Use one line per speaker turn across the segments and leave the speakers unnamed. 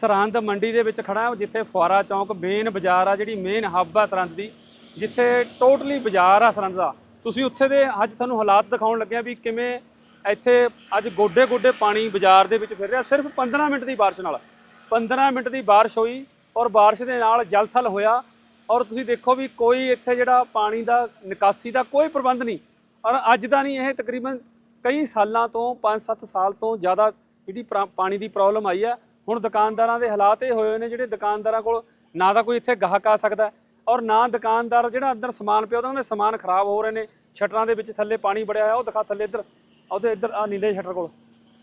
ਸਰਹੰਦ ਮੰਡੀ ਦੇ ਵਿੱਚ ਖੜਾ ਜਿੱਥੇ ਫੁਆਰਾ ਚੌਂਕ ਮੇਨ ਬਾਜ਼ਾਰ ਆ, ਜਿਹੜੀ ਮੇਨ ਹੱਬ ਆ ਸਰਹੰਦ ਦੀ, ਜਿੱਥੇ ਟੋਟਲੀ ਬਾਜ਼ਾਰ ਆ ਸਰਹੰਦ ਦਾ। ਤੁਸੀਂ ਉੱਥੇ ਦੇ ਅੱਜ ਤੁਹਾਨੂੰ ਹਾਲਾਤ ਦਿਖਾਉਣ ਲੱਗਿਆ ਵੀ ਕਿਵੇਂ ਇੱਥੇ ਅੱਜ ਗੋਡੇ ਗੋਡੇ ਪਾਣੀ ਬਾਜ਼ਾਰ ਦੇ ਵਿੱਚ ਫਿਰ ਰਿਹਾ, ਸਿਰਫ 15 ਮਿੰਟ ਦੀ ਬਾਰਿਸ਼ ਨਾਲ। 15 ਮਿੰਟ ਦੀ ਬਾਰਿਸ਼ ਹੋਈ ਔਰ ਬਾਰਿਸ਼ ਦੇ ਨਾਲ ਜਲਥਲ ਹੋਇਆ ਔਰ ਤੁਸੀਂ ਦੇਖੋ ਵੀ ਕੋਈ ਇੱਥੇ ਜਿਹੜਾ ਪਾਣੀ ਦਾ, ਨਿਕਾਸੀ ਦਾ ਕੋਈ ਪ੍ਰਬੰਧ ਨਹੀਂ। ਔਰ ਅੱਜ ਦਾ ਨਹੀਂ, ਇਹ ਤਕਰੀਬਨ ਕਈ ਸਾਲਾਂ ਤੋਂ 5-7 ਸਾਲ ਤੋਂ ਜ਼ਿਆਦਾ ਜਿਹੜੀ ਪ੍ਰਾ- ਪਾਣੀ ਦੀ ਪ੍ਰੋਬਲਮ ਆਈ ਹੈ ਹੁਣ ਦੁਕਾਨਦਾਰਾਂ ਦੇ ਹਾਲਾਤ ਇਹ ਹੋਏ ਹੋਏ ਨੇ ਜਿਹੜੇ ਦੁਕਾਨਦਾਰਾਂ ਕੋਲ ਨਾ ਤਾਂ ਕੋਈ ਇੱਥੇ ਗਾਹਕ ਆ ਸਕਦਾ ਔਰ ਨਾ ਦੁਕਾਨਦਾਰ ਜਿਹੜਾ ਅੰਦਰ ਸਮਾਨ ਪਿਆ ਉਹਨਾਂ ਦੇ ਸਮਾਨ ਖਰਾਬ ਹੋ ਰਹੇ ਨੇ, ਸ਼ਟਰਾਂ ਦੇ ਵਿੱਚ ਥੱਲੇ ਪਾਣੀ ਵੜਿਆ ਹੋਇਆ, ਉਹ ਦਿਖਾ ਥੱਲੇ ਇੱਧਰ ਉਹਦੇ ਇੱਧਰ ਆ ਨੀਲੇ ਸ਼ਟਰ ਕੋਲ।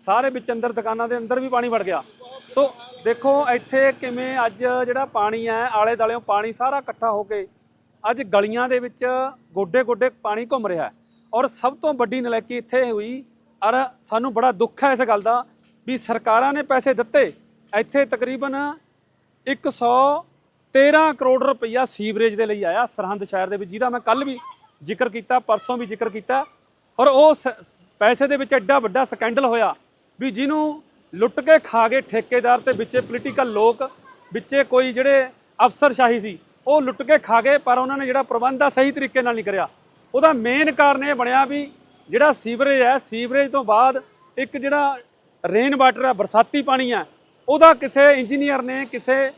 ਸਾਰੇ ਵਿੱਚ ਅੰਦਰ ਦੁਕਾਨਾਂ ਦੇ ਅੰਦਰ ਵੀ ਪਾਣੀ ਵੜ ਗਿਆ। ਸੋ ਦੇਖੋ ਇੱਥੇ ਕਿਵੇਂ ਅੱਜ ਜਿਹੜਾ ਪਾਣੀ ਹੈ ਆਲੇ ਦਾਲਿਓਂ ਪਾਣੀ ਸਾਰਾ ਇਕੱਠਾ ਹੋ ਕੇ ਅੱਜ ਗਲੀਆਂ ਦੇ ਵਿੱਚ ਗੋਡੇ ਗੋਡੇ ਪਾਣੀ ਘੁੰਮ ਰਿਹਾ ਔਰ ਸਭ ਤੋਂ ਵੱਡੀ ਨਲਾਇਕੀ ਇੱਥੇ ਹੋਈ, ਔਰ ਸਾਨੂੰ ਬੜਾ ਦੁੱਖ ਹੈ ਇਸ ਗੱਲ ਦਾ, ਵੀ ਸਰਕਾਰਾਂ ਨੇ ਪੈਸੇ ਦਿੱਤੇ ਇੱਥੇ ਤਕਰੀਬਨ 113 ਕਰੋੜ ਰੁਪਈਆ ਸੀਵਰੇਜ ਦੇ ਲਈ ਆਇਆ ਸਰਹੰਦ ਸ਼ਹਿਰ ਦੇ ਵਿੱਚ, ਜਿਹਦਾ ਮੈਂ ਕੱਲ ਵੀ ਜ਼ਿਕਰ ਕੀਤਾ, ਪਰਸੋਂ ਵੀ ਜ਼ਿਕਰ ਕੀਤਾ। ਔਰ ਉਹ ਸ- ਪੈਸੇ ਦੇ ਵਿੱਚ ਐਡਾ ਵੱਡਾ ਸਕੈਂਡਲ ਹੋਇਆ ਵੀ ਜਿਹਨੂੰ ਲੁੱਟ ਕੇ ਖਾ ਗਏ ਠੇਕੇਦਾਰ ਤੇ ਵਿੱਚੇ ਪੋਲੀਟੀਕਲ ਲੋਕ, ਵਿੱਚੇ ਕੋਈ ਜਿਹੜੇ ਅਫਸਰਸ਼ਾਹੀ ਸੀ, ਉਹ ਲੁੱਟ ਕੇ ਖਾ ਗਏ, ਪਰ ਉਹਨਾਂ ਨੇ ਜਿਹੜਾ ਪ੍ਰਬੰਧ ਆ ਸਹੀ ਤਰੀਕੇ ਨਾਲ ਨਹੀਂ ਕਰਿਆ। ਉਹਦਾ ਮੇਨ ਕਾਰਨ ਇਹ ਬਣਿਆ ਵੀ ਜਿਹੜਾ ਸੀਵਰੇਜ ਹੈ, ਸੀਵਰੇਜ ਤੋਂ ਬਾਅਦ ਇੱਕ ਜਿਹੜਾ ਰੇਨ ਵਾਟਰ ਹੈ, ਬਰਸਾਤੀ ਪਾਣੀ ਹੈ ਉਹਦਾ ਕਿਸੇ ਇੰਜੀਨੀਅਰ ਨੇ, ਕਿਸੇ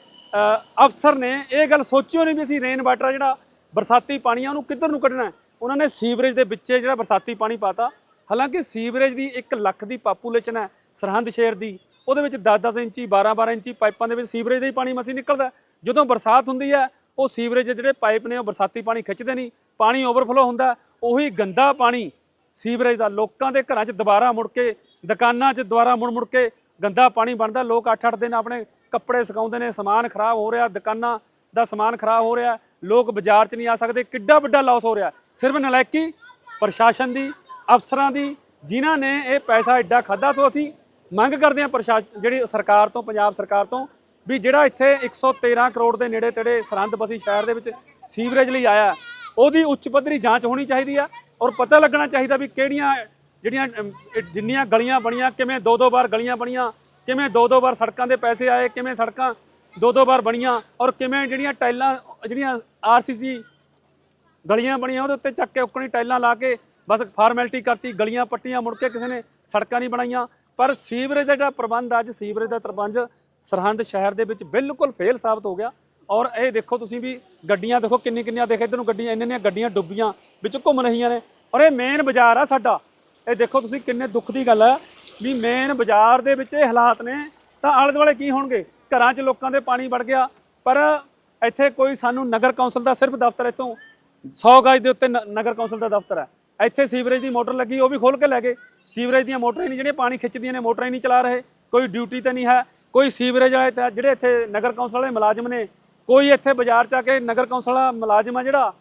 ਅਫਸਰ ਨੇ ਇਹ ਗੱਲ ਸੋਚਿਓ ਨਹੀਂ ਵੀ ਅਸੀਂ ਰੇਨ ਵਾਟਰ ਜਿਹੜਾ ਬਰਸਾਤੀ ਪਾਣੀ ਆ, ਉਹਨੂੰ ਕਿੱਧਰ ਨੂੰ ਕੱਢਣਾ ਉਹਨਾਂ ਨੇ ਸੀਵਰੇਜ ਦੇ ਵਿੱਚ ਜਿਹੜਾ ਬਰਸਾਤੀ ਪਾਣੀ ਪਾਤਾ। ਹਾਲਾਂਕਿ ਸੀਵਰੇਜ ਦੀ 1 ਲੱਖ ਦੀ ਪਾਪੂਲੇਸ਼ਨ ਹੈ ਸਰਹੰਦ ਸ਼ਹਿਰ ਦੀ। ਉਹਦੇ ਵਿੱਚ 10-10 ਇੰਚੀ 12-12 ਇੰਚੀ ਪਾਈਪਾਂ ਦੇ ਵਿੱਚ ਸੀਵਰੇਜ ਦਾ ਹੀ ਪਾਣੀ ਮਸੀਂ ਨਿਕਲਦਾ ਜਦੋਂ ਬਰਸਾਤ ਹੁੰਦੀ ਹੈ, ਉਹ ਸੀਵਰੇਜ ਦੇ ਜਿਹੜੇ ਪਾਈਪ ਨੇ ਉਹ ਬਰਸਾਤੀ ਪਾਣੀ ਖਿੱਚਦੇ ਨਹੀਂ। ਪਾਣੀ ਓਵਰਫਲੋ ਹੁੰਦਾ ਉਹੀ ਗੰਦਾ ਪਾਣੀ ਸੀਵਰੇਜ ਦਾ ਲੋਕਾਂ ਦੇ ਘਰਾਂ 'ਚ ਦੁਬਾਰਾ ਮੁੜ ਕੇ, ਦੁਕਾਨਾਂ 'ਚ ਦੁਬਾਰਾ ਮੁੜ ਮੁੜ ਕੇ ਗੰਦਾ ਪਾਣੀ ਬਣਦਾ, ਲੋਕ 8-8 ਦਿਨ ਆਪਣੇ ਕੱਪੜੇ ਸੁਕਾਉਂਦੇ ਨੇ, ਸਮਾਨ ਖਰਾਬ ਹੋ ਰਿਹਾ, ਦੁਕਾਨਾਂ ਦਾ ਸਮਾਨ ਖਰਾਬ ਹੋ ਰਿਹਾ, ਲੋਕ ਬਾਜ਼ਾਰ 'ਚ ਨਹੀਂ ਆ ਸਕਦੇ, ਕਿੱਡਾ ਵੱਡਾ ਲਾਸ ਹੋ ਰਿਹਾ। ਸਿਰਫ ਨਲਾਇਕੀ ਪ੍ਰਸ਼ਾਸਨ ਦੀ, ਅਫਸਰਾਂ ਦੀ, ਜਿਨ੍ਹਾਂ ਨੇ ਇਹ ਪੈਸਾ ਐਡਾ ਖਾਦਾ ਸੋ ਅਸੀਂ ਮੰਗ ਕਰਦੇ ਹਾਂ ਪ੍ਰਸ਼ਾਸਨ ਜਿਹੜੀ ਸਰਕਾਰ ਤੋਂ, ਪੰਜਾਬ ਸਰਕਾਰ ਤੋਂ, ਵੀ ਜਿਹੜਾ ਇੱਥੇ 113 ਕਰੋੜ ਦੇ ਨੇੜੇ ਤੇੜੇ ਸਰਹੰਦ ਬਸੀ ਸ਼ਹਿਰ ਦੇ ਵਿੱਚ ਸੀਵਰੇਜ ਲਈ ਆਇਆ, ਉਹਦੀ ਉੱਚ ਪੱਧਰੀ ਜਾਂਚ ਹੋਣੀ ਚਾਹੀਦੀ ਆ, ਔਰ ਪਤਾ ਲੱਗਣਾ ਚਾਹੀਦਾ ਵੀ ਕਿਹੜੀਆਂ ਜਿਹੜੀਆਂ ਅਮ, ਇਹ ਜਿੰਨੀਆਂ ਗਲੀਆਂ ਬਣੀਆਂ ਕਿਵੇਂ ਦੋ ਦੋ ਵਾਰ ਗਲੀਆਂ ਬਣੀਆਂ ਕਿਵੇਂ ਦੋ ਦੋ ਵਾਰ ਸੜਕਾਂ ਦੇ ਪੈਸੇ ਆਏ ਕਿਵੇਂ ਸੜਕਾਂ ਦੋ ਦੋ ਵਾਰ ਬਣੀਆਂ ਔਰ ਕਿਵੇਂ ਜਿਹੜੀਆਂ ਟਾਈਲਾਂ ਜਿਹੜੀਆਂ ਆਰਸੀਸੀ ਗਲੀਆਂ ਬਣੀਆਂ ਉਹਦੇ ਉੱਤੇ ਚੱਕ ਕੇ ਉੱਕਣੀ ਟਾਈਲਾਂ ਲਾ ਕੇ ਬਸ ਫਾਰਮੈਲਿਟੀ ਕਰਤੀ ਗਲੀਆਂ ਪੱਟੀਆਂ ਮੁੜ ਕੇ ਕਿਸੇ ਨੇ ਸੜਕਾਂ ਨਹੀਂ ਬਣਾਈਆਂ। ਪਰ ਸੀਵਰੇਜ ਦਾ ਜਿਹੜਾ ਪ੍ਰਬੰਧ ਅੱਜ ਸੀਵਰੇਜ ਦਾ ਪ੍ਰਬੰਧ ਸਰਹੰਦ ਸ਼ਹਿਰ ਦੇ ਵਿੱਚ ਬਿਲਕੁਲ ਫੇਲ ਸਾਬਤ ਹੋ ਗਿਆ। ਔਰ ਇਹ ਦੇਖੋ ਤੁਸੀਂ ਵੀ ਗੱਡੀਆਂ ਦੇਖੋ ਕਿੰਨੀ ਕਿੰਨੀਆਂ ਦੇਖ ਇੱਧਰ ਨੂੰ ਗੱਡੀਆਂ ਇੰਨੀਆਂ ਇੰਨੀਆਂ ਗੱਡੀਆਂ ਡੁੱਬੀਆਂ ਵਿੱਚ ਘੁੰਮ ਰਹੀਆਂ ਨੇ। ਔਰ ਇਹ ਮੇਨ ਬਾਜ਼ਾਰ ਆ ਸਾਡਾ। ਇਹ ਦੇਖੋ ਤੁਸੀਂ ਕਿੰਨੇ ਦੁੱਖ ਦੀ ਗੱਲ ਹੈ ਵੀ ਮੇਨ ਬਾਜ਼ਾਰ ਦੇ ਵਿੱਚ ਇਹ ਹਾਲਾਤ ਨੇ, ਤਾਂ ਆਲੇ ਦੁਆਲੇ ਕੀ ਹੋਣਗੇ? ਘਰਾਂ 'ਚ ਲੋਕਾਂ ਦੇ ਪਾਣੀ ਵੜ ਗਿਆ, ਪਰ ਇੱਥੇ ਕੋਈ ਸਾਨੂੰ ਨਗਰ ਕੌਂਸਲ ਦਾ ਸਿਰਫ ਦਫ਼ਤਰ ਇੱਥੋਂ 100 ਗਜ ਦੇ ਉੱਤੇ ਨ- ਨਗਰ ਕੌਂਸਲ ਦਾ ਦਫ਼ਤਰ ਹੈ। ਇੱਥੇ ਸੀਵਰੇਜ ਦੀ ਮੋਟਰ ਲੱਗੀ, ਉਹ ਵੀ ਖੋਲ ਕੇ ਲੈ ਗਏ। ਸੀਵਰੇਜ ਦੀਆਂ ਮੋਟਰਾਂ ਹੀ ਨਹੀਂ, ਜਿਹੜੀਆਂ ਪਾਣੀ ਖਿੱਚਦੀਆਂ ਨੇ, ਮੋਟਰਾਂ ਹੀ ਨਹੀਂ ਚਲਾ ਰਹੇ। ਕੋਈ ਡਿਊਟੀ ਤੇ ਨਹੀਂ ਹੈ, ਕੋਈ ਸੀਵਰੇਜ ਵਾਲੇ ਤਾਂ ਜਿਹੜੇ ਇੱਥੇ ਨਗਰ ਕੌਂਸਲ ਵਾਲੇ ਮੁਲਾਜ਼ਮ ਨੇ, ਕੋਈ ਇੱਥੇ ਬਾਜ਼ਾਰ ਚ ਆ ਕੇ ਨਗਰ ਕੌਂਸਲ ਵਾਲਾ ਮੁਲਾਜ਼ਮ ਆ ਜਿਹੜਾ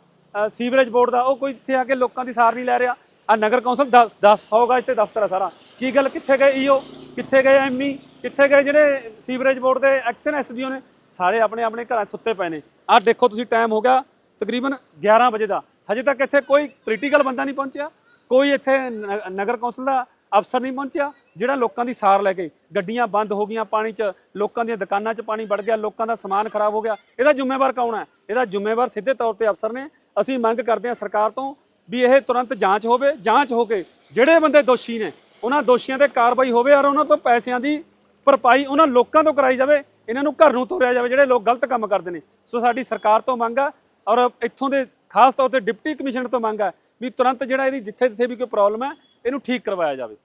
ਸੀਵਰੇਜ ਬੋਰਡ ਦਾ, ਉਹ ਕੋਈ ਇੱਥੇ ਆ ਕੇ ਲੋਕਾਂ ਦੀ ਸਾਰ ਨਹੀਂ ਲੈ ਰਿਹਾ। ਆ ਨਗਰ ਕੌਂਸਲ 10 10 100 ਗਜ ਤੇ ਦਫ਼ਤਰ ਆ ਸਾਰਾ। ਕੀ ਗੱਲ, ਕਿੱਥੇ ਗਏ ਈਓ ਕਿੱਥੇ ਗਏ ਐਮਈ ਕਿੱਥੇ ਗਏ ਜਿਹੜੇ ਸੀਵਰੇਜ ਬੋਰਡ ਦੇ ਐਕਸ਼ਨ ਐਸਡੀਓ ਨੇ? ਸਾਰੇ ਆਪਣੇ ਆਪਣੇ ਘਰਾਂ 'ਚ ਸੁੱਤੇ ਪਏ ਨੇ। ਆਹ ਦੇਖੋ ਤੁਸੀਂ ਟਾਈਮ ਹੋ ਗਿਆ ਤਕਰੀਬਨ 11 ਵਜੇ ਦਾ। ਹਜੇ ਤੱਕ ਇੱਥੇ ਕੋਈ ਪੋਲੀਟੀਕਲ ਬੰਦਾ ਨਹੀਂ ਪਹੁੰਚਿਆ। ਕੋਈ ਇੱਥੇ ਨ- ਨਗਰ ਕੌਂਸਲ ਦਾ ਅਫਸਰ ਨਹੀਂ ਪਹੁੰਚਿਆ, ਜਿਹੜਾ ਲੋਕਾਂ ਦੀ ਸਾਰ ਲੈ ਕੇ ਗੱਡੀਆਂ ਬੰਦ ਹੋ ਗਈਆਂ ਪਾਣੀ 'ਚ, ਲੋਕਾਂ ਦੀਆਂ ਦੁਕਾਨਾਂ 'ਚ ਪਾਣੀ ਵੜ ਗਿਆ, ਲੋਕਾਂ ਦਾ ਸਮਾਨ ਖਰਾਬ ਹੋ ਗਿਆ। ਇਹਦਾ ਜ਼ਿੰਮੇਵਾਰ ਕੌਣ ਹੈ? ਇਹਦਾ ਜ਼ਿੰਮੇਵਾਰ ਸਿੱਧੇ ਤੌਰ ਤੇ ਅਫਸਰ ਨੇ। ਅਸੀਂ ਮੰਗ ਕਰਦੇ ਹਾਂ ਸਰਕਾਰ ਤੋਂ ਵੀ ਇਹ ਤੁਰੰਤ ਜਾਂਚ ਹੋਵੇ, ਜਾਂਚ ਹੋ ਕੇ ਜਿਹੜੇ ਬੰਦੇ ਦੋਸ਼ੀ ਨੇ, ਉਹਨਾਂ ਦੋਸ਼ੀਆਂ ਤੇ ਕਾਰਵਾਈ ਹੋਵੇ ਔਰ ਉਹਨਾਂ ਤੋਂ ਪੈਸਿਆਂ ਦੀ ਭਰਪਾਈ ਉਹਨਾਂ ਲੋਕਾਂ ਤੋਂ ਕਰਾਈ ਜਾਵੇ, ਇਹਨਾਂ ਨੂੰ ਘਰ ਨੂੰ ਤੋਰਿਆ ਜਾਵੇ, ਜਿਹੜੇ ਲੋਕ ਗਲਤ ਕੰਮ ਕਰਦੇ ਨੇ। ਸੋ ਸਾਡੀ ਸਰਕਾਰ ਤੋਂ ਮੰਗ ਆ ਔਰ ਇੱਥੋਂ ਦੇ ਖਾਸ ਤੌਰ ਤੇ ਡਿਪਟੀ ਕਮਿਸ਼ਨਰ ਤੋਂ ਮੰਗ ਆ ਵੀ ਤੁਰੰਤ ਜਿਹੜਾ ਇਹਦੀ ਜਿੱਥੇ ਜਿੱਥੇ ਵੀ ਕੋਈ ਪ੍ਰੋਬਲਮ ਹੈ, ਇਹਨੂੰ ਠੀਕ ਕਰਵਾਇਆ ਜਾਵੇ।